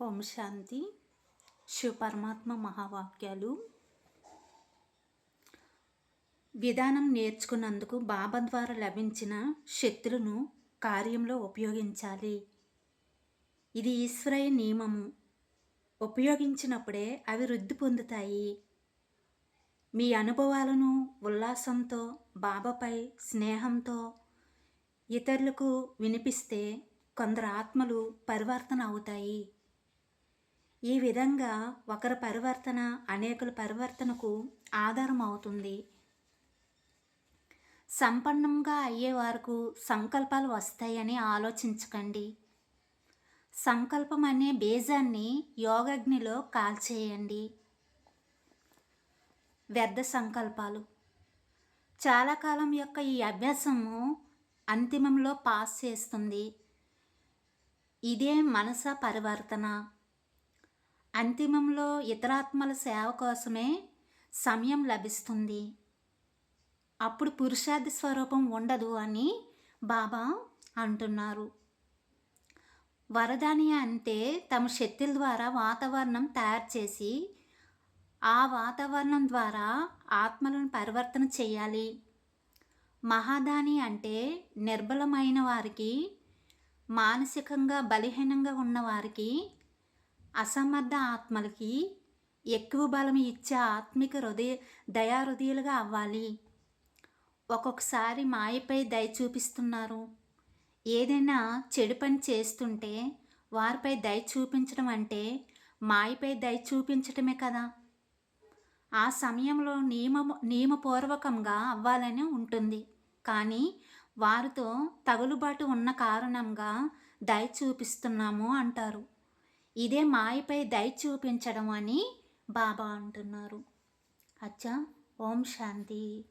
ఓం శాంతి. శివపరమాత్మ మహావాక్యాలు. విధానం నేర్చుకున్నందుకు బాబా ద్వారా లభించిన శక్తులను కార్యంలో ఉపయోగించాలి. ఇది ఈశ్వరయ నియమము. ఉపయోగించినప్పుడే అవి వృద్ధి పొందుతాయి. మీ అనుభవాలను ఉల్లాసంతో బాబాపై స్నేహంతో ఇతరులకు వినిపిస్తే కొందరు ఆత్మలు పరివర్తన అవుతాయి. ఈ విధంగా ఒకరి పరివర్తన అనేకుల పరివర్తనకు ఆధారం అవుతుంది సంపన్నంగా అయ్యే వరకు సంకల్పాలు వస్తాయని ఆలోచించకండి. సంకల్పం అనే బీజాన్ని యోగగ్నిలో కాల్చేయండి. వ్యర్థ సంకల్పాలు. చాలా కాలం యొక్క ఈ అభ్యాసము అంతిమంలో పాస్ చేస్తుంది. ఇదే మనస పరివర్తన. అంతిమంలో ఇతరాత్మల సేవ కోసమే సమయం లభిస్తుంది. అప్పుడు పురుషార్థ స్వరూపం ఉండదు అని బాబా అంటున్నారు. వరదాని అంటే తమ శక్తుల ద్వారా వాతావరణం తయారు చేసి ఆ వాతావరణం ద్వారా ఆత్మలను పరివర్తన చేయాలి. మహాదాని అంటే నిర్బలమైన వారికి మానసికంగా బలహీనంగా ఉన్నవారికి అసమర్థ ఆత్మలకి ఎక్కువ బలం ఇచ్చే ఆత్మిక హృదయ దయాహృదయులుగా అవ్వాలి. ఒక్కొక్కసారి మాయపై దయ చూపిస్తున్నారు. ఏదైనా చెడు పని చేస్తుంటే వారిపై దయ చూపించడం అంటే మాయపై దయ చూపించటమే కదా. ఆ సమయంలో నియమ నియమపూర్వకంగా అవ్వాలని ఉంటుంది. కానీ వారితో తగులుబాటు ఉన్న కారణంగా దయ చూపిస్తున్నాము అంటారు. ఇదే మాయపై దయ చూపించడం అని బాబా అంటున్నారు. అచ్చా ఓం శాంతి.